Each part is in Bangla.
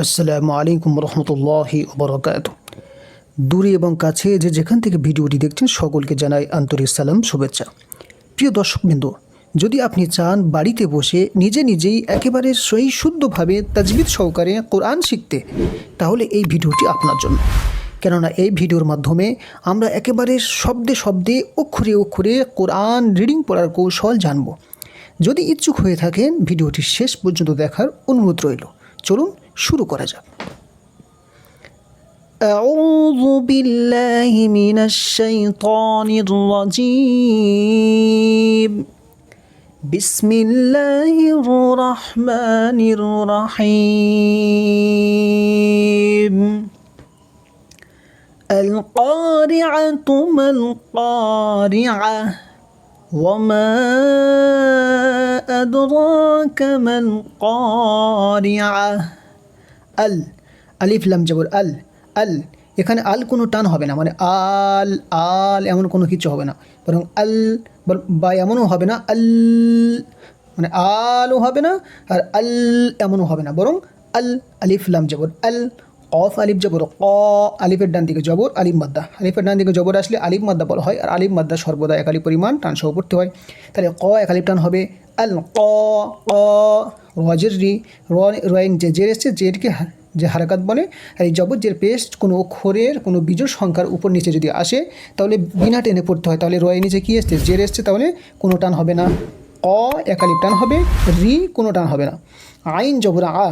আসসালামু আলাইকুম রহমতুল্লাহি ওবরাকাত। দূরে এবং কাছে যে যেখান থেকে ভিডিওটি দেখছেন, সকলকে জানাই আন্তরিক সালাম, শুভেচ্ছা। প্রিয় দর্শকবৃন্দ, যদি আপনি চান বাড়িতে বসে নিজে নিজেই একেবারে সহি শুদ্ধভাবে তাজবিদ সহকারে কোরআন শিখতে, তাহলে এই ভিডিওটি আপনার জন্য। কেননা এই ভিডিওর মাধ্যমে আমরা একেবারে শব্দে শব্দে, অক্ষরে অক্ষরে কোরআন রিডিং পড়ার কৌশল জানব। যদি ইচ্ছুক হয়ে থাকেন, ভিডিওটি শেষ পর্যন্ত দেখার অনুরোধ রইল। চলুন শুরু করা যাক أعوذ بالله من الشيطان الرجيم بسم الله الرحمن الرحيم القارعة ما القارعة وما أدراك ما القارعة আল, আলিফ, লাম, জবর, আল আল। এখানে আল কোনো টান হবে না মানে আল আল এমন কোনো কিছু হবে না। বরং আল বা এমনও হবে না, আল মানে আলও হবে না আর আল এমনও হবে না। বরং আল, আলিফ, লাম, জবর, আল অফ আলিফ জবর, ক আলিফের ডান দিকে জবর, আলিফ মাদ্দা। আলিফের ডান দিকে জবর আসলে আলিফ মাদ্দা বলা হয়, আর আলিফ মাদ্দা সর্বদা একালি পরিমাণ টান সহ পড়তে হয়। তাহলে ক একালিফ টান হবে আল ক ক, রজের রি রয়েন যে, জের এসছে, জেরকে যে হারাকাত বলে, আর এই জবর, জের পেস্ট কোনো অক্ষরের কোনো বিজোড় সংখ্যার উপর নিচে যদি আসে, তাহলে বিনা টেনে পড়তে হয়। তাহলে রয়ের নিচে কী এসছে? জের এসছে, তাহলে কোনো টান হবে না। অ একালিপ টান হবে, রি কোনো টান হবে না। আইন জবর আ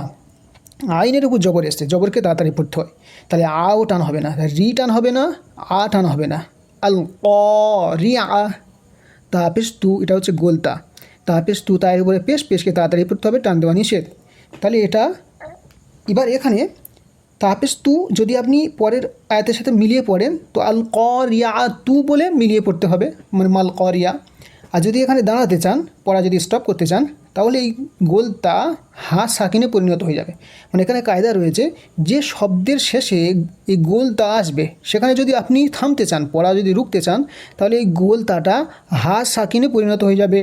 আইনের উপর জবর এসছে, জবরকে তাড়াতাড়ি পড়তে হয়। তাহলে আও টান হবে না, রি টান হবে না, আ টান হবে না। আল ক, রি, আ তাপেশ তু, এটা হচ্ছে গোলতা। তাপেশ তু, তার উপরে পেশ, পেশকে তাড়াতাড়ি পড়তে হবে, টান দেওয়া নিষেধ। তাহলে এটা, এবার এখানে তাপেশ তু, যদি আপনি পরের আয়াতের সাথে মিলিয়ে পড়েন, তো আল করিয়া তু বলে মিলিয়ে পড়তে হবে মানে মাল ক রিয়া আর যদি এখানে দাঁড়াতে চান, পড়া যদি স্টপ করতে চান তাহলে এই গোলতা হা সাকিনে পরিণত হয়ে যাবে। মানে এখানে কায়দা রয়েছে যে শব্দের শেষে এই গোলতা আসবে। সেখানে যদি আপনি থামতে চান, পড়া যদি রুখতে চান, তাহলে এই গোলতাটা হা সাকিনে পরিণত হয়ে যাবে।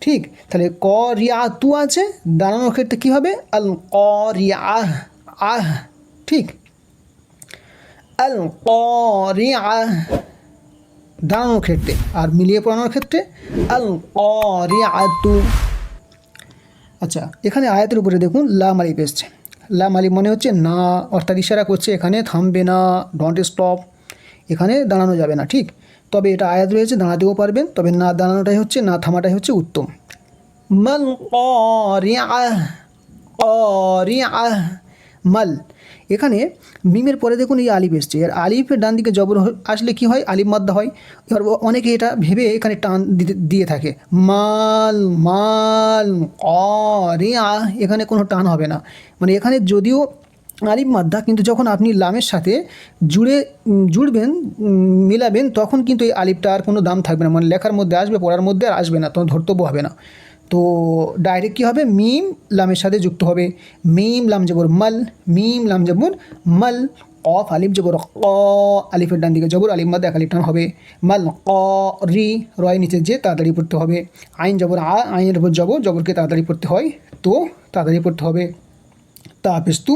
ঠিক? তাহলে ক রিয়া তু আছে, দাঁড়ানোর ক্ষেত্রে কী হবে? আল ক রিয়া আহ আহ ঠিক? আল ক রিয়া আহ দাঁড়ানোর ক্ষেত্রে। আর মিলিয়ে পড়ানোর ক্ষেত্রে আল ক রিয়া তু আচ্ছা এখানে আয়াতের উপরে দেখুন লাম আলিফ এসছে। লাম আলিফ মনে হচ্ছে না, অর্থাৎ ইশারা করছে, এখানে থামবে না ডন্ট স্টপ এখানে দাঁড়ানো যাবে না, ঠিক? তবে এটা আয়াত রয়েছে, দাঁড়াতেও পারবেন, তবে না দাঁড়ানোটাই হচ্ছে, না থামাটাই হচ্ছে উত্তম। মাল মাল এখানে মিমের পরে দেখুন এই আলিফ এসছে। আর আলিফের ডান দিকে জবর আসলে কি হয়? আলিফ মাদ্দা হয়। এবার অনেকে এটা ভেবে এখানে টান দিতে দিয়ে থাকে। মাল মাল, অ, রে, আ, এখানে কোনো টান হবে না। মানে এখানে যদিও আলিফ মাদ্দা, কিন্তু যখন আপনি লামের সাথে জুড়ে জুড়বেন মিলাবেন, তখন কিন্তু এই আলিফটা আর কোনো দাম থাকবে না। মানে লেখার মধ্যে আসবে, পড়ার মধ্যে আর আসবে না তখন ধর্তব্য হবে না। তো ডাইরেক্ট কী হবে? মিম লামের সাথে যুক্ত হবে। মিম লাম জবর মাল, মিম লাম জবর মাল অফ আলিফ জবর ক, আলিফের ডান দিকে জবর, আলিফ মাদ এক আলিফ টান হবে। মাল, ক, রি, রয় নিচে যে তাড়াতাড়ি পড়তে হবে। আইন জবর আ, আইনের উপর জবর, জবরকে তাড়াতাড়ি পড়তে হয়। তো তাড়াতাড়ি পড়তে হবে। তা পেস্তু,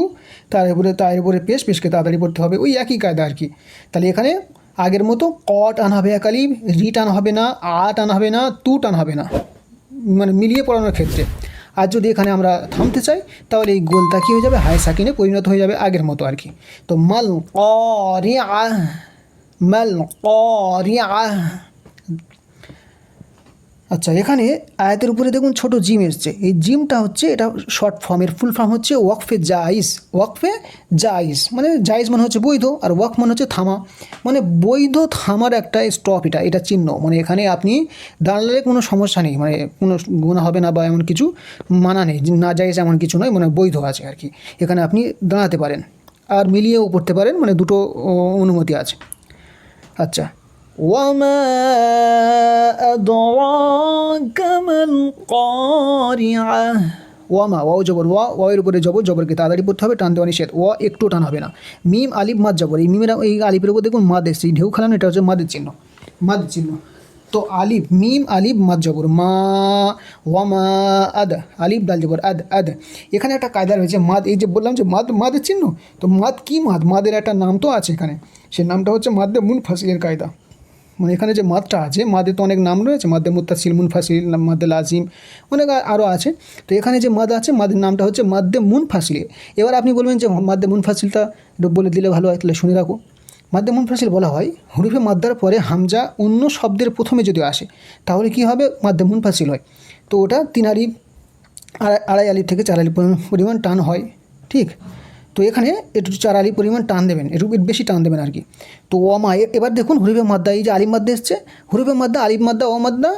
তার উপরে তার উপরে পেশ, পেশকে তাড়াতাড়ি পড়তে হবে। ওই একই কায়দা আর কি। তাহলে এখানে আগের মতো ক টান হবে একালি রি টান হবে না, আ টান হবে না, তু টান হবে না। মানে মিলিয়ে পড়ানোর ক্ষেত্রে। আর যদি এখানে আমরা থামতে চাই, তাহলে এই গোলটা কী হয়ে যাবে? হায় সাকিনে পরিণত হয়ে যাবে আগের মতো আর কি। তো মাল ক রে আহ, মাল ক রে আহ। আচ্ছা এখানে আয়াতের উপরে দেখুন ছোট জিম এসছে। এই জিমটা হচ্ছে, এটা শর্ট ফর্মের ফুল ফর্ম হচ্ছে ওয়াকফে জাইজ ওয়াকফে জাইজ মানে জাইজ মানে হচ্ছে বৈধ, আর ওয়াক মানে হচ্ছে থামা। মানে বৈধ থামার একটা স্টপ এটা এটা চিহ্ন। মানে এখানে আপনি দাঁড়ালে কোনো সমস্যা নেই মানে কোনো গুণা হবে না বা এমন কিছু মানা নেই, না জাইজ এমন কিছু নয় মানে বৈধ আছে আর কি। এখানে আপনি দাঁড়াতে পারেন, আর মিলিয়েও পড়তে পারেন মানে দুটো অনুমতি আছে। আচ্ছা وما أدراك ما القارعة ওয়ামা ওয়াও জবর ওয়া ওয়ের উপরে জবর জবরকে তাড়াতাড়ি পড়তে হবে টান দেওয়া নিষেধ ওয়া একটু টান হবে না মিম আলিফ মাদ জবর এই মিমের এই আলিফের উপর দেখুন মাদ এসছে এই ঢেউ খেলানো এটা হচ্ছে মাদের চিহ্ন মাদ চিহ্ন তো আলিফ মিম আলিফ মাদ জবর মা ওয়া মা আদ আলিফ ডাল জবর আদ আদ এখানে একটা কায়দা রয়েছে মাদ এই যে বললাম যে মাদ মাদের চিহ্ন তো মাদ কি মাদ মাদের একটা নাম তো আছে এখানে সে নামটা হচ্ছে মাদ্দে মুন ফাসিলের কায়দা মানে এখানে যে মাদটা আছে, মাদে তো অনেক নাম রয়েছে মাদ্দে মুত্তাসিল মুন ফাসিল মাদ্দে লাজিম, অনেক আরও আছে। তো এখানে যে মাদ আছে, মাদের নামটা হচ্ছে মাদ্দে মুন ফাসিলে এবার আপনি বলবেন যে মাদ্দে মুন ফাসিলটা বলে দিলে ভালো হয়, তাহলে শুনে রাখো। মাদ্দে মুন ফাসিল বলা হয়, হরুফে মাদ্দার পরে হামজা অন্য শব্দের প্রথমে যদি আসে, তাহলে কি হবে? মাদ্দে মুন ফাসিল হয়। তো ওটা তিন আলিফ, আড়াই আলিফ থেকে চার পরিমাণ- পরিমাণ টান হয়, ঠিক? তো এখানে একটু চার আলিফ পরিমাণ টান দেবেন, একটু বেশি টান দেবেন আর কি। তো অমা এবার দেখুন হরিফে মাদ্দা, এই যে আলিম মাদ্দা এসছে হরিফে মাদ্দা, আলিফ মাদ্দা ও মাদ্দা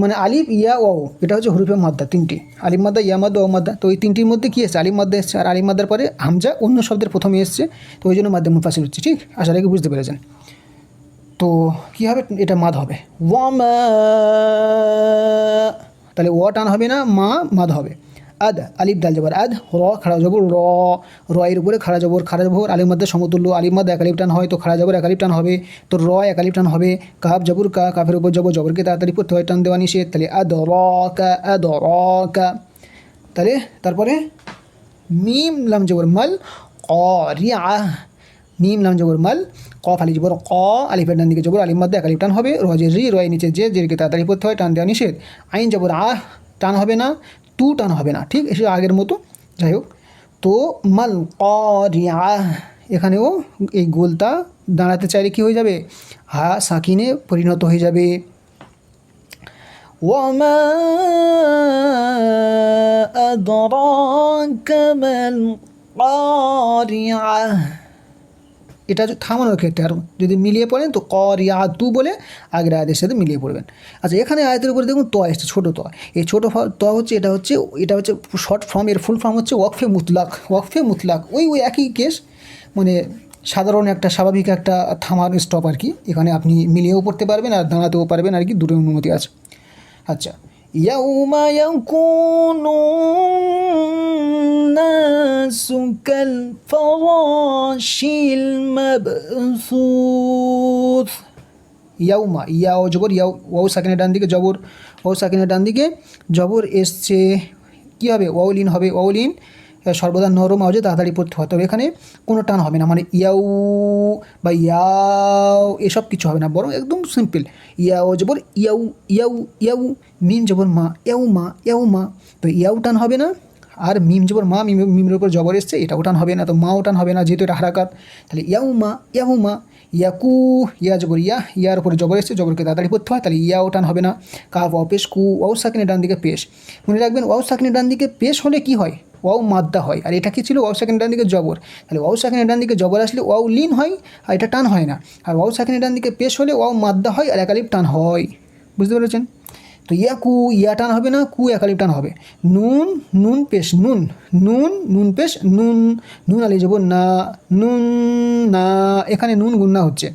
মানে আলিফ, ইয়া ও এটা হচ্ছে হরিফে মাদ্দা তিনটি। আলিম মাদ্দা, ইয়া মাদ্দা ও মাদ্দা, তো এই তিনটির মধ্যে কী এসছে? আলিম মাদ্দা এসছে, আর আলিম মাদ্দার পরে হামজা অন্য শব্দের প্রথমে এসছে, তো ওই জন্য মাদ্দা মুফাসিল হচ্ছে, ঠিক? আশা রাখি বুঝতে পেরেছেন। তো কী হবে? এটা মাদ হবে। ওয়ামা তাহলে ও টান হবে না, মা মাদ হবে। আদ, আলিফ, ডাল, জবর, আদ, র, খাড়া, জবর, র। র এর উপরে খাড়া, জবর খাড়া, জবর, আলিফ, মধ্যে সমতুল্য, আলিফ, মধ্যে একালিপ টান হয়, তো খাড়া, জবর একালিপ টান হবে, তো র একালিপ টান হবে কাপ জবর, কা, কাফের উপর জবর, জবরকে তাড়াতাড়ি পড়তে হয়, টান দেওয়া নিষেধ, তাহলে আদ র কা আদ র কা তাহলে তারপরে মিম, লাম, জবর, মাল রিয়া, মিম, লাম, জবর, মাল, ক, ফালি, জবর, ক, আলিফের ডান দিকে জবর, আলিফ, মধ্যে একালিপ টান হবে রজের রি রয়ের নিচে যে জেরকে তাড়াতাড়ি পড়তে হয়, টান দেওয়া নিষেধ। আইন, জবর, আহ, টান হবে না তু টান হবে না ঠিক এসে আগের মতো যাই হোক তো মাল ক রিয়া এখানেও এই গোলটা দাঁড়াতে চাইলে কী হয়ে যাবে হা সাকিনে পরিণত হয়ে যাবে وما أدراك ما القارعة এটা থামানোর ক্ষেত্রে, আর যদি মিলিয়ে পড়েন তো করিয়া তু বলে আগের আয়াতের সাথে মিলিয়ে পড়বেন। আচ্ছা এখানে আয়াতের উপরে দেখুন ত এসছে, ছোটো ত। এই ছোটো ত হচ্ছে, এটা হচ্ছে এটা হচ্ছে শর্ট ফর্ম এর ফুল ফর্ম হচ্ছে ওয়াকফে মুতলাক ওয়াকফে মুতলাক। ওই ওই একই কেস মানে সাধারণ একটা, স্বাভাবিক একটা থামার স্টপ আর কি। এখানে আপনি মিলিয়েও পড়তে পারবেন আর দাঁড়াতেও পারবেন আর কি দুটো অনুমতি আছে। আচ্ছা ইয়াউমা ইয়াকুনু الناس كالفراش المبثوث ইয়াউমা ইয়াও জবর ইয়াও ওয়াও সাকিনের ডান দিকে জবর ওয়াও সাকিনের ডান দিকে জবর এসছে কী হবে ওয়াউলিন হবে ওয়াউলিন সর্বদা নরম আওয়াজে তাড়াতাড়ি পড়তে হয়। তবে এখানে কোনো টান হবে না। মানে ইয়াউ বা ইয়াও এসব কিছু হবে না। বরং একদম সিম্পল ইয়াও জবর ইয়াউ ইয়াউ ইয়াউ, মিম জবর মা, ইয়াউ মা ইয়াউ মা। তো ইয়াউ টান হবে না। আর মিম জবর মা, মিম, মিমের উপর জবর এসছে এটা ওটান হবে না। তো মা ওটান হবে না যেহেতু এটা হারাকাত। তাহলে ইয়াউ মা ইয়াহু মা, ইয়াকু, ইয়া জবর ইয়া ইয়ার উপরে জবর এসছে, জবরকে তাড়াতাড়ি পড়তে হয়। তাহলে ইয়া ওটান হবে না। কাফ ওয়াও পেশ কু, ওয়াও সাকিনের ডান দিকে পেশ। মনে রাখবেন, ওয়াও সাকিনের ডান দিকে পেশ হলে কি হয়? ওয়াও মাদ্দা হয়। আর এটা কি ছিল? ওয়াও সেকেন্ড ডান দিকে জবর। তাহলে ওয়াও সেকেন্ড ডান দিকে জবর আসলে ওয়াও লিন হয় আর এটা টান হয় না। আর ওয়াও সেকেন্ড ডান দিকে পেশ হলে ওয়াও মাদ্দা হয় আর একালিপ টান হয়। বুঝতে পেরেছেন? তো ইয়া কু, ইয়া টান হবে না, কু একালিপ টান হবে। নুন নুন পেশ, নুন নুন নুন পেশ, নুন নুন আলি যাব না, নুন, না, এখানে নুন গুন্না হচ্ছে।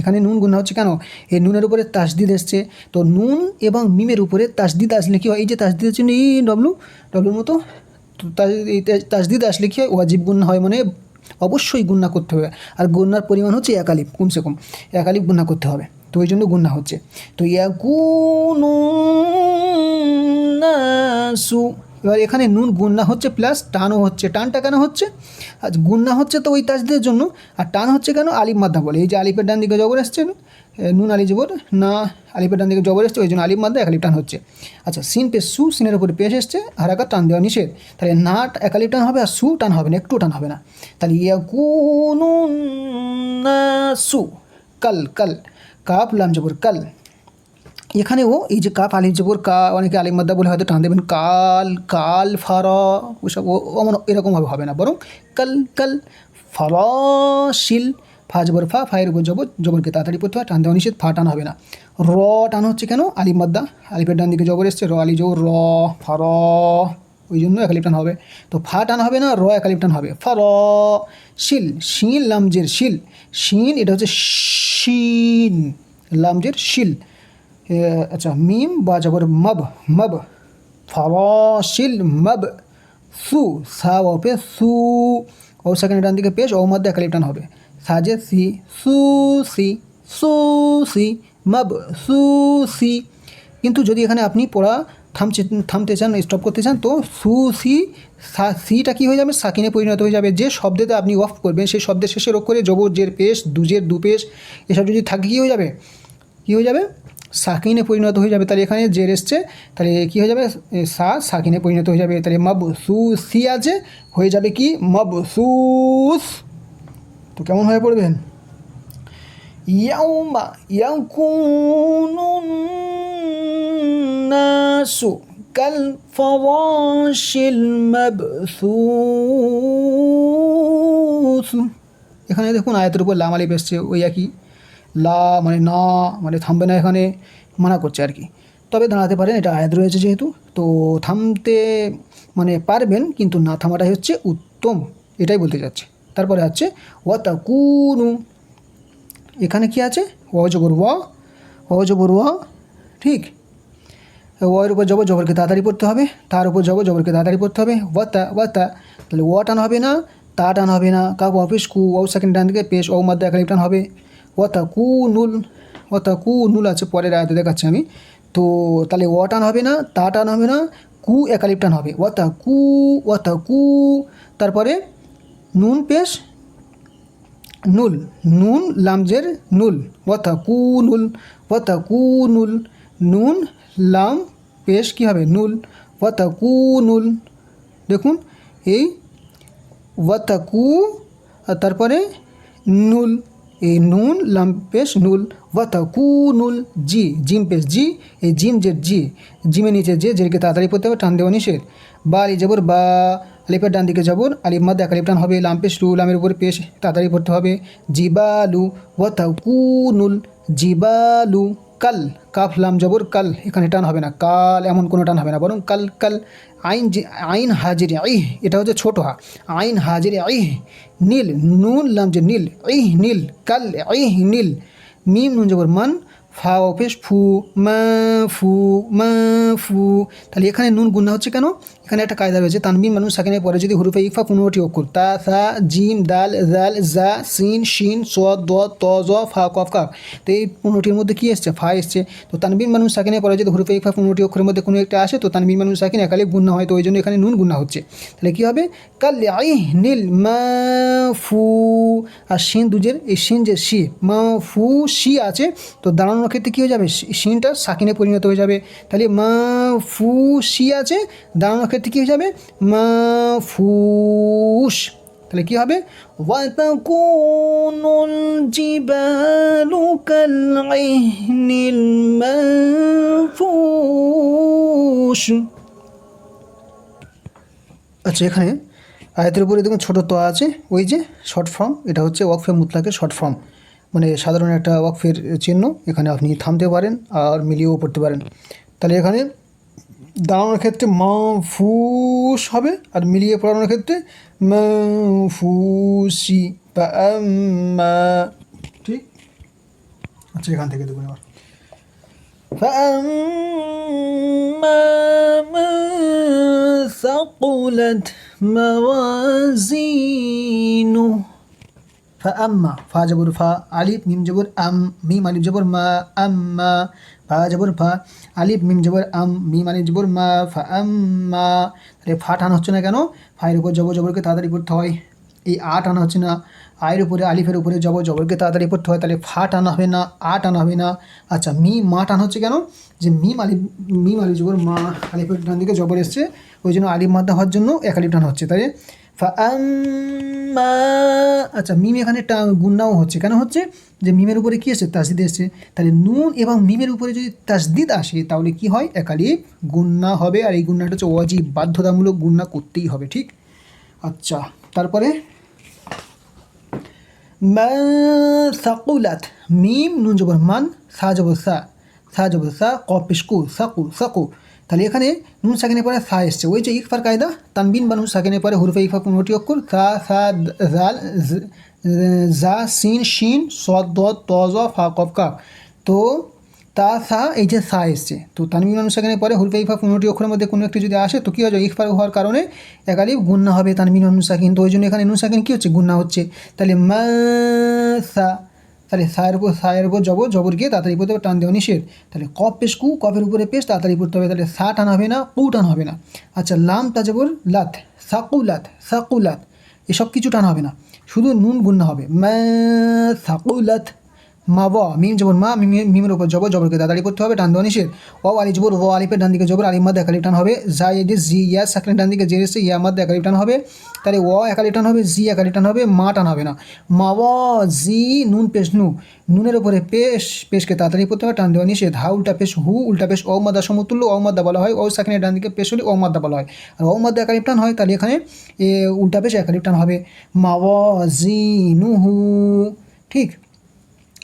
এখানে নুন গুন্না হচ্ছে কেন? এই নুনের উপরে তাসদিদ এসছে। তো নুন এবং মিমের উপরে তাসদিদ আসলে কী হয়? এই যে তাসদিদ হচ্ছে ই, ডব্লু, ডব্লুর মতো আসলে কী হয় ওয়াজিব গুন্না হয় মানে অবশ্যই গুন্না করতে হবে। আর গুন্নার পরিমাণ হচ্ছে একালিপ কমসে কম। একালিপ গুন্না করতে হবে। তো ওই জন্য গুন্না হচ্ছে। তো ইয়াকুনু নাসু, এবার এখানে নুন গুন্না হচ্ছে প্লাস, টানও হচ্ছে। টানটা কেন হচ্ছে? আর গুন্না হচ্ছে তো ওই তাজদের জন্য, আর টান হচ্ছে কেন? আলিফ মাদ্দা বলে। এই যে আলিফের ডান দিকে জবর এসছে নুন আলি জবর না আলিফের ডান দিকে জবর এসছে, ওই জন্য আলিফ মাদ্দা একালিপ টান হচ্ছে। আচ্ছা সিন পেশ, সু সিনের উপরে পেশ এসছে হারাকার টান দেওয়া নিষেধ। তাহলে না একালিপ টান হবে আর সু টান হবে না, একটু টান হবে না। তাহলে ইয়াকুনু নাসু কাল কাল, কাপ লাম জবর কাল। এখানেও এই যে কাপ আলিফ জবর কা, অনেকে আলিম মাদ্দা বলে হয়তো টান দেবেন, কাল কাল ফার, ওসব, ও- এরকমভাবে হবে না। বরং কাল কাল ফরশিল ফা জবর ফা ফায়ের উপর জবর, জবরকে তাড়াতাড়ি পড়তে হয়, টান দেওয়া নিষেধ, ফা টান হবে না। র টান হচ্ছে কেন? আলিম মাদ্দা, আলিফের ডান দিকে জবর এসছে, র, আলি জবর, র ফার ওই জন্য একালিপ টান হবে। তো ফা টান হবে না, র একালিপ টান হবে। ফা, র, শিল শিল লামজের শিল। শিন, এটা হচ্ছে শিন, লামজের শিল। আচ্ছা মিম বা জবর মব মব। ফরাশিল মব। সু, সা ওপে সু। ও সেকেন্ড ডান দিকে পেশ, ও মধ্যে একালিপ টান হবে। সাজে সি, সু সি সু, সি, মাব, সু, সি। কিন্তু যদি এখানে আপনি পড়া, থামছে, থামতে চান স্টপ করতে চান, তো সু, সি সিটা কী হয়ে যাবে? সাকিনে পরিণত হয়ে যাবে। যে শব্দতে আপনি অফ করবেন, সেই শব্দের শেষে রোগ করে জবর জের পেশ, দুজের দু পেশ এসব যদি থাকে, কী হয়ে যাবে? কী হয়ে যাবে? সাকিনে পরিণত হয়ে যাবে। তাহলে এখানে জের এসছে। তাহলে কী হয়ে যাবে? সা, সাকিনে পরিণত হয়ে যাবে। তাহলে মাব, সু, সি আছে। হয়ে যাবে কি? মাব সুস তো কেমন হয়ে পড়বেন? নাসু কাল ফাওয়াশিল এখানে দেখুন আয়তের উপর লাম আলিফ এসছে, ওই একই। লা মানে না মানে থামবে না এখানে, মানা করছে আর কি। তবে দাঁড়াতে পারেন, এটা আয়াত রয়েছে যেহেতু। তো থামতে মানে পারবেন, কিন্তু না থামাটাই হচ্ছে উত্তম, এটাই বলতে চাচ্ছে। তারপরে হচ্ছে ওয়াতা কুনু এখানে কি আছে? অজবর ওয়া অজবর ওয়া, ঠিক? ওয়ের উপর জবর, জবরকে তাড়াতাড়ি পড়তে হবে। তার উপর জবর, জবরকে তাড়াতাড়ি পড়তে হবে। ওয়াতা ওয়াতা, তাহলে ওয়া টান হবে না, তা টান হবে না। কাক অফিস, কু ও সেকেন্ড টান থেকে পেশ ও মাদ্দা একালিপ টান হবে। ওয়াতা কু নুল ওয়াতা কু নুল আছে পরের আয়তে দেখাচ্ছি আমি। তো তাহলে ওয়া টান হবে না, তা টান হবে না, কু একালিপ টান হবে। ওয়াতা কু ওয়াতা কু তারপরে নুন পেশ, নুল, নুন লামজের নুল ওয়াতা কু নুল ওয়াতা কু নুল, নুন লাম পেশ কী হবে? নুল কু নুল, দেখুন, এই ওয়াতা কু, আর তারপরে নুল, এই নুন লাম পেশ নুল ওয়াতা কু নুল, জি, জিম পেশ, জি, এই জিম জের জি জিমে নিচে যে জেরকে তাড়াতাড়ি পড়তে হবে, টান দেওয়া নিষেধ, বা জবর বা আলিপের ডান দিকে জবর আলিপ মাদ্দে এক আলিপ টান হবে লাম পেশ রু লামের উপরে পেশ, তাড়াতাড়ি পড়তে হবে। জিবালু ওয়াতা কুনুল জিবালু কাল, কাফ, লাম, জবর, কাল, এখানে টান হবে না। কাল এমন কোনো টান হবে না, বরং কাল কাল, আইন আইন হাজির আইহ এটা হচ্ছে ছোট হা। আইন হাজির আইহ নীল, নুন, লাম যে নীল, ইহ, নীল, কাল, ইহ, নীল, মিম, নুন, জবর, মান ফা অফিস ফু, মা ফু মা ফু। তাহলে এখানে নুন গুন্না হচ্ছে কেন? এখানে একটা কায়দা রয়েছে, তানবিন মানুষ সাকিনের পরে যদি হুরুফে ইফা পনেরোটি অক্ষর তা, সা, জিম, দাল, জাল, জা, সিন, শিন, স, দ, ত, জ, ফা, কফ, কাফ। তো এই পনেরোটির মধ্যে কী এসছে? ফা এসছে। তো তানবিন মানুষ সাকিনের পরে যদি হুরুফে ইফা পনেরোটি অক্ষরের মধ্যে কোনো একটা আসে, তো তানবিন মানুষ সাকিন একালে গুন্না হয়, তো ওই জন্য এখানে নুন গুন্না হচ্ছে। তাহলে কী হবে? কাল আই নীল মা ফু। আর শিন দুজের, এই শিন যে শি, মা ফু, শি আছে, তো দাঁড়ানোর ক্ষেত্রে কী হয়ে যাবে? সিনটা সাকিনে পরিণত হয়ে যাবে। তাহলে মা ফু সি আছে, দাঁড়ানোর ক্ষেত্রে কী হয়ে যাবে? মা ফুস তাহলে কী হবে? আচ্ছা এখানে আয়তের উপরে দেখুন ছোটো তো আছে। ওই যে শর্ট ফর্ম এটা হচ্ছে ওয়াকফে মুতলাকে শর্ট ফর্ম মানে সাধারণ একটা ওয়াকফের চিহ্ন এখানে আপনি থামতে পারেন আর মিলিয়েও পড়তে পারেন তাহলে এখানে দাঁড়ানোর ক্ষেত্রে মা ফুস হবে আর মিলিয়ে পড়ানোর ক্ষেত্রে মা ফুসি বা আম্মা। ঠিক আচ্ছা এখান থেকে দেখুন এবার فأما من ثقلت موازينه ফা আম্মা, ফা জবর ফা আলিফ, মিম জবর আম, মিম আলিফ জবর মা, আম্মা। ফা জবর ফা আলিফ, মিম জবর আম, মিম আলিফ জবর মা, ফা আম্মা। তাহলে ফা টান হচ্ছে না কেন? ফায়ের উপর জব জবরকে তাড়াতাড়ি করতে হয়। এই আ টানা হচ্ছে না। আয়ের উপরে, আলিফের উপরে জবর জবরকে তাড়াতাড়ি পড়তে হয়। তাহলে ফা টানা হবে না, আ টানা হবে না। আচ্ছা মি মা টান হচ্ছে কেন? যে মিম আলিফ মিম আলিফ জবর মা আলিফের ডান দিকে জবর এসছে, ওই জন্য আলিফ মাদ্দা হওয়ার জন্য এক আলিফ টান হচ্ছে। তাই আচ্ছা মিম এখানে টা গুন্নাও হচ্ছে। কেন হচ্ছে? যে মিমের উপরে কী এসছে? তাসদিদ এসছে। তাহলে নুন এবং মিমের উপরে যদি তাসদিদ আসে, তাহলে কি হয়? একালিপ গুন্না হবে, আর এই গুন্নাটা হচ্ছে অজীব বাধ্যতামূলক গুন্না করতেই হবে, ঠিক? আচ্ছা তারপরে সাকুলাত, মিম, নুন জবর মান, সা জবর সা সা জবর সা কপিসকু সাকু সাকু তাহলে এখানে নুন সাকিনের পরে সা এসছে। ওই যে ইকফার কায়দা, তানবিন বা নুন সাকিনের পরে হুরফে ইকফা পনেরোটি অক্ষর, সা সা, জাল, জা সিন, শিন, সদ, দ, ত, জ, ফা, কফ কাফ তো তা, সা, এই যে সা এসছে। তো তানবিন অনুসাকেনের পরে হুরফে ইফা পনেরোটি অক্ষরের মধ্যে কোনো একটি যদি আসে, তো কী হবে ইফার হওয়ার কারণে একালিফ গুন্না হবে তানবিন অনুসাকিন তো ওই জন্য এখানে নুসাকিন কী হচ্ছে? গুন্না হচ্ছে। তাহলে মা, সা তাহলে সায়ের উপর সায়ের উপর জবর গিয়ে তাড়াতাড়ি পড়তে হবে, টান দেওয়া নিষেধ। তাহলে কপ পেশ কু কপের উপরে পেশ, তাড়াতাড়ি পড়তে হবে, তাহলে সা টান হবে না কু টান হবে না। আচ্ছা লাম তাজবর লাত সাকুলাত সাকুলাত এসব কিছু টান হবে না। শুধু নুন গুন্না হবে। মা সাকুলাত মা ব, মিম জবর মা, মিম- মিমের উপর জবর জবরকে তাড়াতাড়ি করতে হবে, টান দেওয়া নিষেধ। ও আলি জবর ও, আলিফের ডান দিকে জবর আলির মধ্যে একালিপ টান হবে। যা এডি জি, ইয়া সাকনের ডান দিকে জের এসে ইয়া মধ্যে একালিপ টান হবে। তাহলে ও একালিপ টান হবে, জি একালিপ টান হবে, মা টান হবে না। মা ও জি, নুন পেশ নু। নুনের উপরে পেশ, পেশকে তাড়াতাড়ি করতে হবে, টান দেওয়া নিষেধ। হা, উল্টা পেশ, হু, উল্টা পেশ ও মাদা সমতুল্য ও মাদ্দা বলা হয় ও সাকনের ডান দিকে পেশ হলে ও মাদ্দা বলা হয়। আর ও মাদ্দা একালিপ টান হয়, তাহলে এখানে, এ, উল্টা পেশ একালিপ টান হবে। মা ও জি, নু, হু, ঠিক।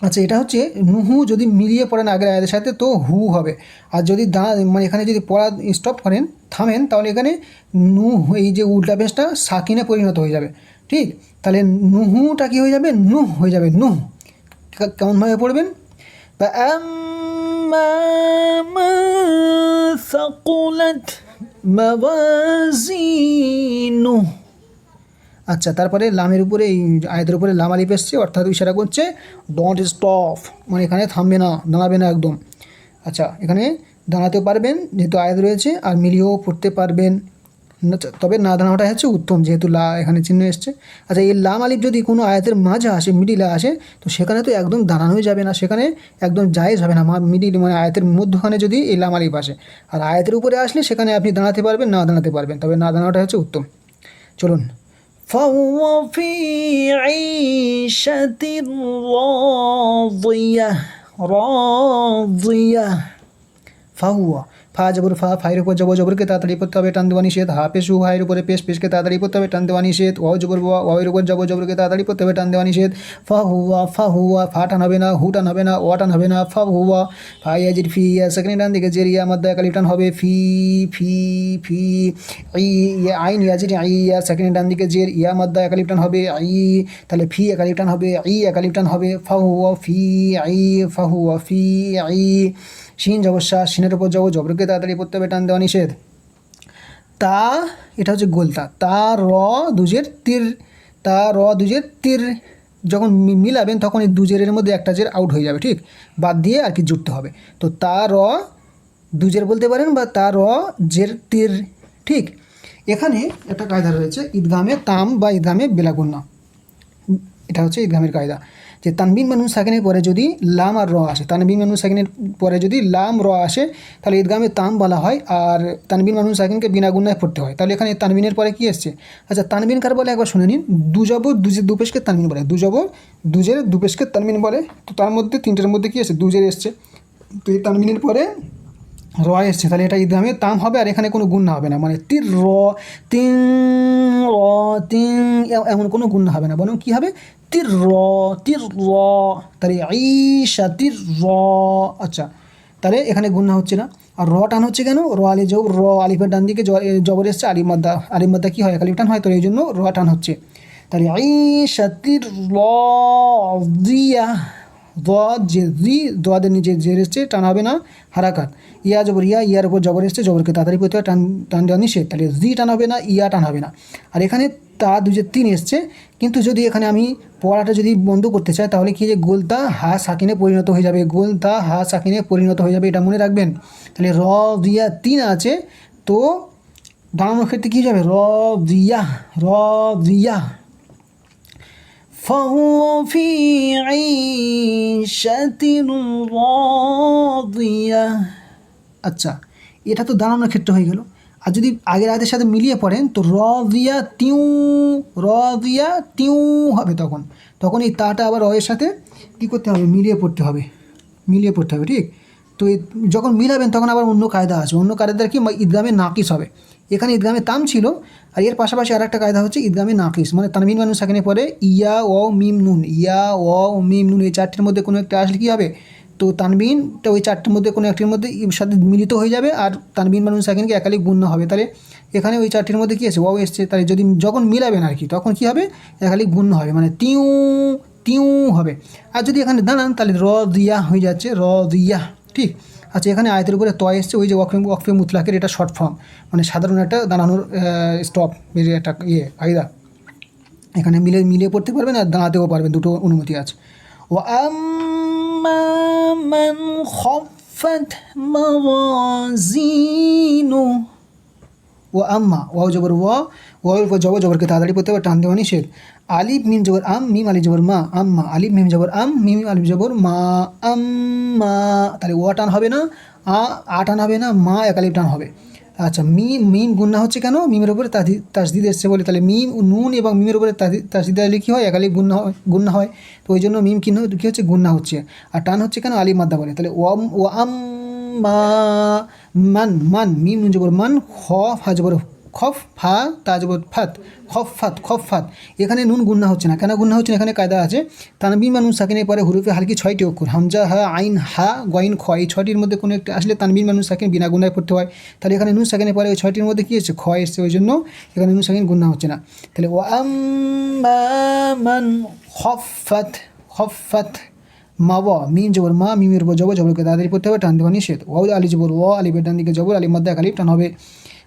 আচ্ছা এটা হচ্ছে নুহু যদি মিলিয়ে পড়েন আগের আয়াতের সাথে তো হু হবে আর যদি দা মানে এখানে যদি পড়া স্টপ করেন থামেন তাহলে এখানে নু এই যে উল্টা পেশটা সাকিনে পরিণত হয়ে যাবে ঠিক তাহলে নুহুটা কি হয়ে যাবে নুহ হয়ে যাবে নুহ কে- কেমনভাবে পড়বেন فأما من ثقلت موازينه আচ্ছা তারপরে লামের উপরে এই আয়াতের উপরে লাম আলিফ এসছে অর্থাৎ ইশারা করছে ডোন্ট স্টপ মানে এখানে থামবে না দাঁড়াবে না একদম। আচ্ছা এখানে দাঁড়াতে পারবেন যেহেতু আয়াত রয়েছে আর মিলিয়েও পড়তে পারবেন। না, তবে না দাঁড়ানোটা হচ্ছে উত্তম যেহেতু লা এখানে চিহ্ন এসছে। আচ্ছা এই লাম আলিফ যদি কোনো আয়াতের মাঝে আসে মিডিলে আসে তো সেখানে তো একদম দাঁড়ানোই যাবে না সেখানে একদম জায়েজ হবে না। মিডিল মানে আয়াতের মধ্যখানে যদি এই লাম আলিফ আসে আর আয়াতের উপরে আসলে সেখানে আপনি দাঁড়াতে পারবেন না দাঁড়াতে পারবেন তবে না দাঁড়ানোটা হচ্ছে উত্তম। চলুন فهو في عيشة راضية راضية. فهو ফা জবর ফা ফাইয়ের উপর জবর জবরকে তাড়াতাড়ি পড়তে হবে, টান দেওয়া নিষেধ হা পেশু হাইয়ের উপরে পেশ পেশকে তাড়াতাড়ি পড়তে হবে, টান দেওয়া নিষেধ ওয়াও জবর ওয়া ওয়ের উপর জবর জবরকে তাড়াতাড়ি পড়তে হবে, টান দেওয়া নিষেধ ফা হুয়া ফা হুয়া ফা টান হবে না, হু টান হবে না ওয়া টান হবে না, ফা হুয়া ফা ইয়াজির ফি ইয়া সেকেন্ড ডান দিকে জের ইয়া মধ্যে একালিপ টান হবে, ফি ফি ফি ইয়া আইন ইয়াজির আই ইয়া সেকেন্ড ডান দিকে জের, ইয়া মধ্যে একালিপ টান হবে, আই, তাহলে ফি একালিপ টান হবে, ই একালিপ টান হবে, ফা হুয়া ফি, আই, ফা হুয়া ফি, আই শিন জবস্যা, শিনের উপর জব জবরকে তাড়াতাড়ি পড়তে হবে টান দেওয়া নিষেধ তা, এটা হচ্ছে গোলতা তা র, দুজের তীর, তা, র, দুজের তীর, যখন মিলাবেন তখন এই দুজেরের মধ্যে একটা জের আউট হয়ে যাবে, ঠিক? বাদ দিয়ে আর কি জুটতে হবে। তো তা, র, দুজের বলতে পারেন বা তা, র, জের, তীর, ঠিক? এখানে একটা কায়দা রয়েছে, ঈদগামে তাম বা ঈদগামে বেলাগুন্না। এটা হচ্ছে ঈদগামের কায়দা। যে তানবিন মানুষ সাকিনের পরে যদি লাম আর র আসে, তানবিন মানুষ সাকিনের পরে যদি লাম, র আসে, তাহলে ঈদগামে তাম বলা হয় আর তানবিন মানুন সাকিনকে বিনা গুন্নায় পড়তে হয়। তাহলে এখানে তানবিনের পরে কি এসছে? আচ্ছা তানবিন কার বলে? একবার শুনে নিন। দুজব দুজে দুপেশকে তানবিন বলে। দুজব দুজের দুপেশকে তানবিন বলে। তো তার মধ্যে তিনটের মধ্যে কী আছে দুজের এসছে। তো এই তানবিনের পরে র এসছে। তাহলে এটা ঈদগামে তাম হবে আর এখানে কোনো গুণ হবে না। মানে তীর র, তিন র, তিন এমন কোনো গুণ হবে না। বরং কী হবে? তীর র তীর র তাহলে ঈশা তীর র আচ্ছা। তাহলে এখানে গুণ হচ্ছে না। আর র টান হচ্ছে কেন? র আলি জব, র আলিফের ডান দিকে জবর এসছে আলিম মাদ্দা আলিম মাদ্দা কী হয়? আলিফ টান হয়, তো এই জন্য র টান হচ্ছে। তাহলে ঈশা তীর র যে রি দোয়াদের নিচে জের এসছে, টান হবে না, হারাকাত। ইয়া জবর ইয়া, ইয়ার উপর জবর এসছে, জবরকে তাড়াতাড়ি পড়তে টান টান দেওয়া নিষেধ। তাহলে জি টান হবে না, ইয়া টান হবে না। আর এখানে তা দুজে তিন এসছে, কিন্তু যদি এখানে আমি পড়াটা যদি বন্ধ করতে চাই তাহলে কি যে গোলতা হা সাকিনে পরিণত হয়ে যাবে গোলতা হা সাকিনে পরিণত হয়ে যাবে এটা মনে রাখবেন তাহলে র দিয়া তিন আছে তো দাঁড়ানোর ক্ষেত্রে কী যাবে র দিয়া র দিয়া فهو في عيشة راضية আচ্ছা এটা তো দাঁড়ানোর ক্ষেত্রে হয়ে গেল আর যদি আগের আয়াতের সাথে মিলিয়ে পড়েন, তো র দিয়া তিউ, র দিয়া তিউ হবে তখন। তখন এই তাটা আবার রয়ের সাথে কী করতে হবে? মিলিয়ে পড়তে হবে। মিলিয়ে পড়তে হবে, ঠিক? তো যখন মিলাবেন, তখন আবার অন্য কায়দা আছে অন্য কায়দার কি? ঈদগামে নাকিস হবে। এখানে ঈদগামে তাম ছিল, আর এর পাশাপাশি আর একটা কায়দা হচ্ছে ঈদগামে নাকিস। মানে তানমিন মানুষ সেখানে পরে ইয়া, ও, মিম, নুন। ইয়া, ও, মিম, নুন, এই চারটির মধ্যে কোনো একটা আসলে কী হবে? তো তানবিনটা ওই চারটির মধ্যে, কোনো একটির মধ্যে সাথে মিলিত হয়ে যাবে আর তানবিন মানুষ সেখানকে একালিক গুণ্য হবে। তাহলে এখানে ওই চারটির মধ্যে কী আছে? ওয়াও এসছে। তাহলে যদি যখন মিলাবেন আর কি, তখন কী হবে? একালিক গুণ্য হবে মানে তিউ তিউ হবে। আর যদি এখানে দাঁড়ান, তাহলে র দিয়া হয়ে যাচ্ছে। র দিয়া ঠিক? আচ্ছা এখানে আয়তের উপরে তয় এসছে, ওই যে ওয়াকফে ওয়াকফে মুতলাকের এটা শর্ট ফর্ম মানে সাধারণ একটা দাঁড়ানোর স্টপ একটা ইয়ে কায়দা। এখানে মিলে, মিলিয়ে পড়তে পারবেন আর দাঁড়াতেও পারবেন, দুটো অনুমতি আছে। ও মান খফাত মাওয়াজিনু ও আম্মা, ওয়াও জবর ওয়া ওয়াও উপর জবর, জবরকে তাড়াতাড়ি পড়তে হবে, টান দেওয়া নিষেধ। আলিফ, মিম, জবর, আম, মিম, আলিফ, জবর, মা, আম্মা, আলিফ, মিম, জবর, আম, মিম, আলিফ, জবর, মা, আম্মা। তাহলে ওয়া টান হবে না, আ আ টান হবে না, মা, এক আলিফ টান হবে। আচ্ছা মিম মিম গুন্না হচ্ছে কেন? মিমের উপরে তাসদিদ এসছে বলে। তাহলে মিম, নুন এবং মিমের উপরে তাসদিদ আলি কী হয়? একালি গুন্না হয় গুন্না হয়। তো ওই জন্য মিম কিন কী হচ্ছে? গুন্না হচ্ছে। আর টান হচ্ছে কেন? আলি মাদ্দা বলে। তাহলে ওয়াম ও মা মান মান, মিম নুন জবর মান, খ, ফা জবর খফ, ফা তা জবর ফাত। খফ ফাত খফ, ফাত। এখানে নুন গুন্না হচ্ছে না। কেন গুন্না হচ্ছে না? এখানে কায়দা আছে। তানবিম মানুষ সাকিনের পরে হুরুফে হালকি ছয়টি অক্ষর। হামজা, হা, আইন, হা গইন খ। এই ছয়টির মধ্যে কোনো একটা আসলে তানবিম মানুষ সাকিন বিনা গুন্নায় পড়তে হয়। তাহলে এখানে নুন সাকিনের পরে ওই ছয়টির মধ্যে কী এসেছে? খ এসছে। ওই জন্য এখানে নুন সাকিন গুন্না হচ্ছে না। তাহলে ও মান খফাত খফাত মা ওয়া মিম, জবর, মা, মিমের উপর জবর, জবরকে তাড়াতাড়ি পড়তে হবে, টান দেওয়া নিষেধ। ওয়াউদ আলি জবর, ওয়া আলিবের ডান দিকে জবর, আলি মধ্যে আলিফ টান হবে।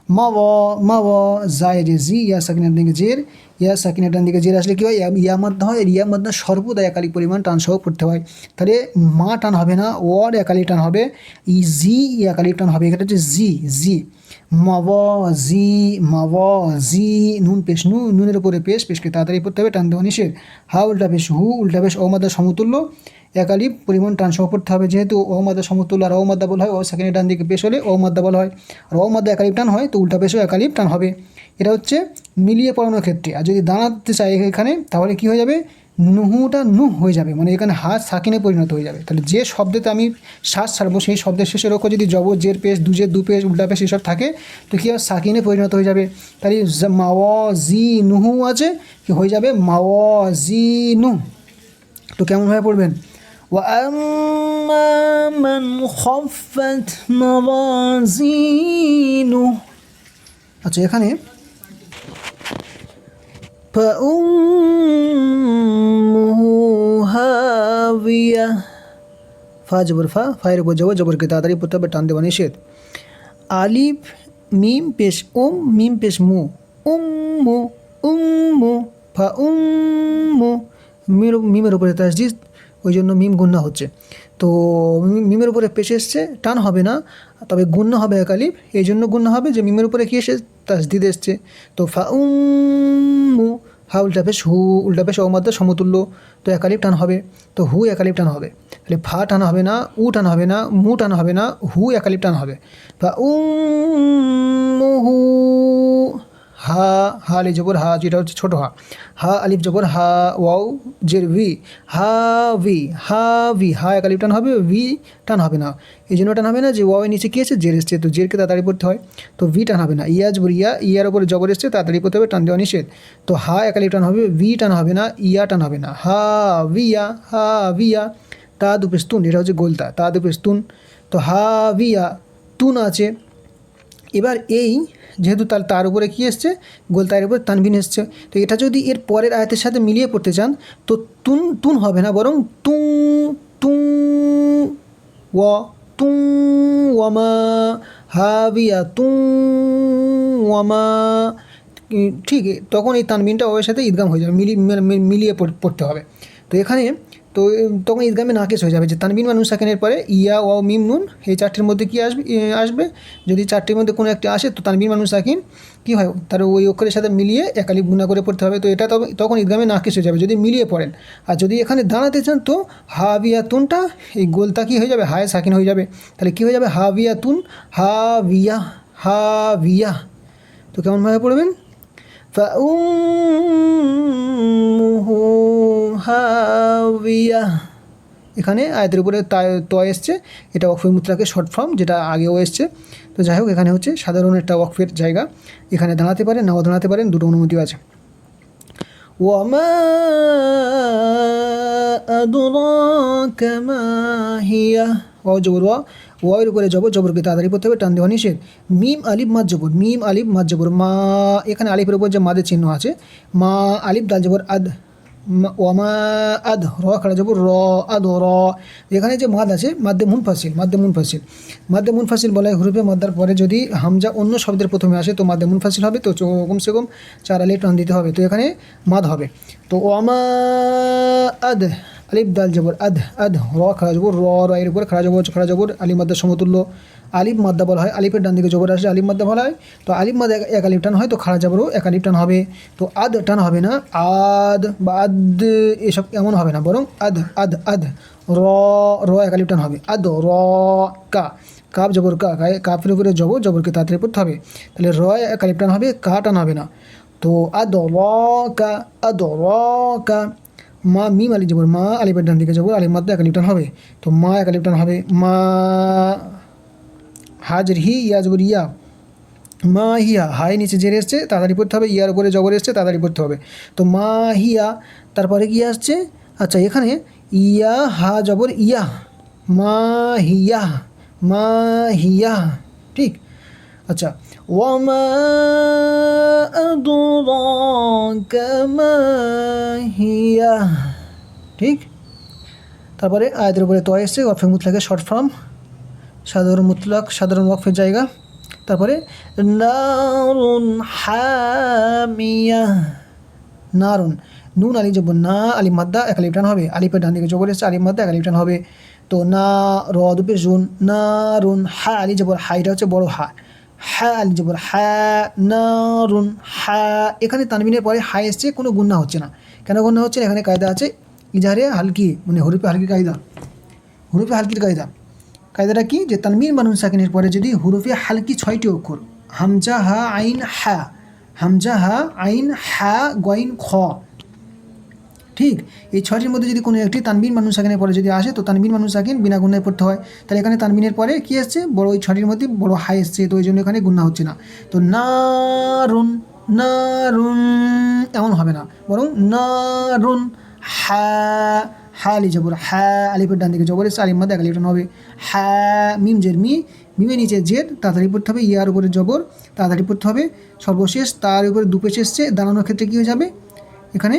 মা ওয়া মা ওয়া জায়ের জি, ইয়া সাকিনের দিকে জের, ইয়া সাকিনের ডান দিকে জের আসলে কী হয়? ইয়া- মধ্যে হয় ইয়া মধ্যে সর্বদা একালি পরিমাণ টান সহ পড়তে হয়। তাহলে মা টান হবে না, ওয়ার একালি টান হবে, ই জি একালি টান হবে এটা হচ্ছে জি জি। মাব জি মাব জি, নুন পেশ, নু নুনের উপরে পেশ, পেশকে তাড়াতাড়ি পড়তে হবে, টান দেওয়া নিষেধ। হা, উল্টা পেশ, হু, উল্টা পেশ অমাদার সমতুল্য। একালি পরিমাণ ট্রান্সফার করতে হবে। যেহেতু অমাদা সমতুল্য আর অমাদ্দা বলা হয়, ও সেকেন্ডের ডান দিকে পেশ হলে অমাদ্দা বলা হয়। আর অমাদ্দা একালিপ টান হয়, তো উল্টা পেশও একালিপ টান হবে। এটা হচ্ছে মিলিয়ে পড়ানোর ক্ষেত্রে। আর যদি দাঁড়াতে চাই এখানে, তাহলে কি হয়ে যাবে? নুহুটা নুহ হয়ে যাবে। মানে এখানে হাত সাকিনে পরিণত হয়ে যাবে। তাহলে যে শব্দতে আমি শ্বাস ছাড়বো, সেই শব্দের শেষের অক্ষর যদি জব, জের পেশ দুজের দু পেশ, উল্টা পেশ এসব থাকে, তো কী হবে সাকিনে পরিণত হয়ে যাবে। তাহলে মাও জি, নুহু আছে, কি হয়ে যাবে? মাও জি নু তো কেমনভাবে পড়বেন? وأما من خفت موازينه আচ্ছা এখানে فأمه هاوية ফা জবর ফা ফায়ের উপর জবর জবরকে তাড়াতাড়ি পড়তে হবে টান দেওয়া নিষেধ আলিফ মিম পেশ উম মিম পেশ মু উম্মু উম্মু ফা উম্মু মির মিমের উপরে তাসজিদ ওই জন্য মিম গুন্না হচ্ছে। তো মিমের উপরে পেশ এসছে, টান হবে না, তবে গুণ্য হবে এক আলিফ এই জন্য গুণ্য হবে যে মিমের উপরে কী এসে তাসদিদ এসছে। তো ফা উম্মু হা উল্টা পেশ হু, উল্টা পেশ অমাদ্য সমতুল্য, তো একালিপ টান হবে, তো হু একালিপ টান হবে। তাহলে ফা টান হবে না, উ টান হবে না, মু টান হবে না, হু একালিপ টান হবে। ফা উম্মুহু হা হা হা আলি জবর হা, যেটা হচ্ছে ছোটো হা। হা আলিফ জবর হা, ওয়াও, জের ভি। হা ভি হা ভি। হা এক আলিফ টান হবে, ভি টান হবে না। এই জন্য টান হবে না যে ওয়াওয়ের নিচে কী আছে? জের এসছে। তো জেরকে তাড়াতাড়ি পড়তে হয়। তো ভি টান হবে না। ইয়া জবর ইয়া, ইয়ার উপরে জবর এসছে, তাড়াতাড়ি পড়তে হবে, টান দেওয়া নিষেধ। তো হা এক আলিফ টান হবে, ভি টান হবে না, ইয়া টান হবে না। হা ভিয়া হা ভিয়া তা দুপেস্তুন এটা হচ্ছে গোলতা। তা দুপেস্তুন তো হা ভিয়া তুন আছে। এবার এই যেহেতু তার তার উপরে কী এসছে? গোল তার উপরে তানবিন এসছে। তো এটা যদি এর পরের আয়াতের সাথে মিলিয়ে পড়তে চান, তো তুন তুন হবে না, বরং তু তু ও তু ওয়ামা হাবিয়া তু ওয়ামা ঠিক, তখন এই তানবিনটা ওর সাথে ঈদগাম হয়ে যাবে, মিলি, মিলি- মিলিয়ে পড়- পড়তে হবে। তো এখানে তো, তখন ঈদগামে নাকেশ হয়ে যাবে যে তানবিন মানুষ সেকেন্ডের পরে ইয়া ও মিম, নুন এই চারটির মধ্যে কি আসবে আসবে? যদি চারটির মধ্যে কোনো একটি আসে তো তানবিন মানুষ সাকিন, কী হয়? তার ওই অক্ষরের সাথে মিলিয়ে একালি গুণা করে পড়তে হবে। তো এটা তখন ঈদগামে নাকেশ হয়ে যাবে যদি মিলিয়ে পড়েন। আর যদি এখানে দাঁড়াতে চান তো হাবিয়া তুনটা এই গোলতা কি হয়ে যাবে? হায় সাকিন হয়ে যাবে। তাহলে কী হয়ে যাবে? হাবিয়া তুন হাবিয়া হাবিয়া। তো কেমনভাবে পড়বেন? فأمه هاوية এখানে আয়তের উপরে তা- ত এসছে এটা ওয়াকফে মুতলাকে শর্ট ফর্ম যেটা আগেও এসছে তো যাই হোক এখানে হচ্ছে সাধারণ একটা ওয়াকফের জায়গা এখানে দাঁড়াতে পারেন নাও দাঁড়াতে পারেন দুটো অনুমতিও আছে وما أدراك ما هي ওয়াও জবর ওয়া ওয়াওয়ের উপরে জবর জবরকে তাড়াতাড়ি পড়তে হবে টান দেওয়া নিষেধ। মিম, আলিফ, মাদ, জবর, মিম, আলিফ, মাদ, জবর, মা, এখানে আলিফের উপর যে মাদের চিহ্ন আছে, মা, আলিফ দাল জবর, আদ ওয়ামা আদ, র, খাড়া, জবর, র, আদ, র। এখানে যে মাদ আছে মাদ্দে মুন ফাসিল মাদ্দে মুন ফাসিল মাদ্দে ফাসিল বলা হয় হুরুফে মাদ্দার পরে যদি হামজা অন্য শব্দের প্রথমে আসে, তো মাদ্দে মুন ফাসিল হবে, তো কমসে কম চার আলিফ টান দিতে হবে। তো এখানে মাদ হবে। তো ওয়ামা আদ আলিফ, দাল, জবর, আধ আধ, র খাড়া জবর, র র, এর উপরে খাড়া জবর খাড়া জবর আলিম মাদ্দার সমতুল্য। আলিফ মাদ্দা বলা হয়, আলিফের ডান দিকে জবর আসলে আলিফ মাদ্দা বলা হয়। তো আলিফ মাদ্দা এক আলিফ টান হয়, তো খাড়া জবরও এক আলিফ টান হবে। তো আদ টান হবে না আদ বা আদ এসব এমন হবে না, বরং আধ আধ আধ, র র এক আলিফ টান হবে। আদ র, কা, কাপ, জবর, কা কাপের উপরে জবর জবরকে তাড়াতাড়ি পড়তে হবে। তাহলে র এক আলিফ টান হবে, কা টান হবে না। তো আদ র, কা আদ র, কা মা মিম আলি যাব, মা আলিফের ডান দিকে জবর আলিফ মাদ্দা এক আলিফ টান হবে। তো মা এক আলিফ টান হবে, মা হাজর হি ইয়া জবর ইয়া, মা হিয়া, হাই নিচে জেরে এসছে, তাড়াতাড়ি পড়তে হবে, ইয়ার উপরে জবর এসছে, তাড়াতাড়ি পড়তে হবে। তো মা হিয়া, তারপরে কি আসছে? আচ্ছা এখানে ইয়া, হা জবর ইয়া, মা হিয়া মা হিয়া, ঠিক? আচ্ছা ওয়ামা আদরাকা মা হিয়া ঠিক? তারপরে আয়াতের উপরে তো এসছে ওয়াফে মুতলাকে শর্ট ফর্ম সাধারণ মুতলাক সাধারণ ওয়াকফের জায়গা। তারপরে, নারুন হামিয়া, নারুন, নুন আলি জবর না আলি মাদ্দা, এক আলিফ টান হবে। আলিফের ডান দিকে জবর এসছে, আলিফ মাদ্দা, এক আলিফ টান হবে। তো না, র দুপে জুন, নারুন হা আলি জবর হা, এটা হচ্ছে বড় হা। হা আলি জবর হা নারুন হা। এখানে তানবিনের পরে হা এসছে, কোনো গুন্না হচ্ছে না। কেন গুন্না হচ্ছে না? এখানে কায়দা আছে ইজাহারে হালকি মানে হরিফে হালকি কায়দা। হুরুফে হালকির কায়দা। কায়দাটা কি? যে তানমির মানুষ সাকিনের পরে যদি হুরুফে হালকি ছয়টি অক্ষর, হামজা, হা, আইন, হা। হামজা, হা, আইন, হা গইন খ। ঠিক, এই ছয়টির মধ্যে যদি কোনো একটি তানবিন মানুষ সাকিনের পরে যদি আসে, তো তানবিন মানুষ সাকিন বিনা গুণায় পড়তে হয়। তাহলে এখানে তানবিনের পরে কি আসছে? বড় ওই ছয়টির মধ্যে বড় হাই এসছে তো ওই জন্য এখানে গুণা হচ্ছে না। তো নারুন নারুন, এমন হবে না। বরং নারুন, হা হা আলি জবর, হা আলিপুর ডান দিকে জবর এসছে আলিফ মাদ্দা এক আলিফ টান হবে হা, মিম জের মি, মিমের নিচে জের, তাড়াতাড়ি পড়তে হবে, ইয়ার উপরে জবর, তাড়াতাড়ি পড়তে হবে। সর্বশেষ তার উপরে দুপেশ এসছে, দাঁড়ানোর ক্ষেত্রে কী হয়ে যাবে? এখানে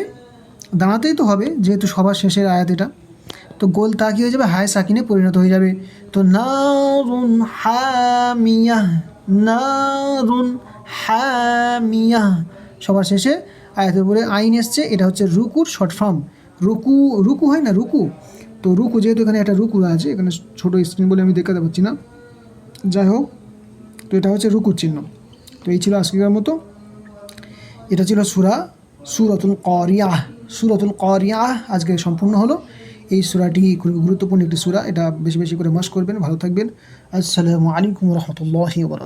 দাঁড়াতেই তো হবে, যেহেতু সবার শেষের আয়াত এটা। তো গোল তা কী হয়ে যাবে? হায় সাকিনে পরিণত হয়ে যাবে। তো নারুন হামিয়া নারুন হামিয়া সবার শেষে আয়াতের উপরে আইন এসছে, এটা হচ্ছে রুকুর শর্ট ফর্ম রুকু রুকু হয় না, রুকু? তো রুকু যেহেতু এখানে একটা রুকু আছে, এখানে ছোটো স্ক্রিন বলে আমি দেখাতে পাচ্ছি না। যাই হোক, তো এটা হচ্ছে রুকুর চিহ্ন। তো এই ছিল আজকের মতো। এটা ছিল সুরা সুরতুল করিয়া সুরতুল করিয়া আজকে সম্পূর্ণ হলো। এই সুরাটি খুবই গুরুত্বপূর্ণ একটি সুরা, এটা বেশি বেশি করে মাস করবেন, ভালো থাকবেন। আসসালামু আলাইকুম রহমতুল্লাহ বরক